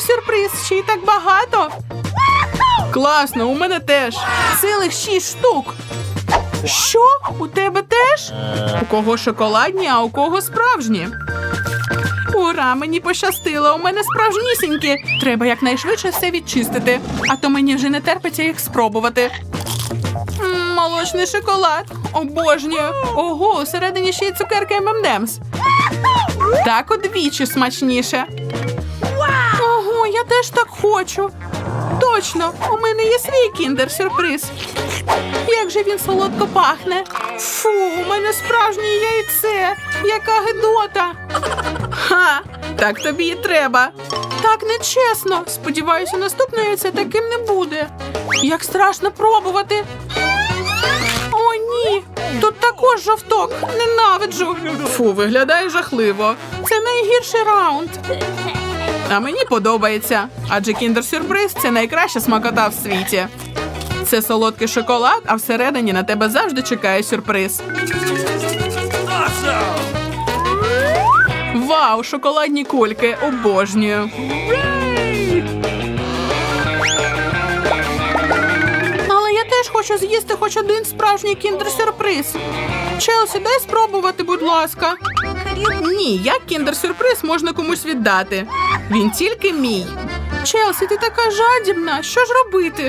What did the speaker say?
кіндер-сюрприз, ще й так багато. Класно, у мене теж. Цілих шість штук. Що? У тебе теж? У кого шоколадні, а у кого справжні? Ура, мені пощастило, у мене справжнісінькі. Треба якнайшвидше все відчистити, а то мені вже не терпиться їх спробувати. Молочний шоколад. Обожнюю. Ого, усередині ще й цукерки M&M's. Так удвічі смачніше. Теж так хочу. Точно, у мене є свій кіндер-сюрприз. Як же він солодко пахне. Фу, у мене справжнє яйце. Яка гидота. Ха, так тобі і треба. Так нечесно. Сподіваюся, наступне яйце таким не буде. Як страшно пробувати. О, ні. Тут також жовток. Ненавиджу. Фу, виглядає жахливо. Це найгірший раунд. А мені подобається, адже кіндер-сюрприз це найкраща смакота в світі. Це солодкий шоколад, а всередині на тебе завжди чекає сюрприз. Вау, шоколадні кульки! Обожнюю. Але я теж хочу з'їсти хоч один справжній кіндер-сюрприз. Челсі, дай спробувати, будь ласка. Ні, як кіндер-сюрприз можна комусь віддати. Він тільки мій. Челсі, ти така жадібна. Що ж робити?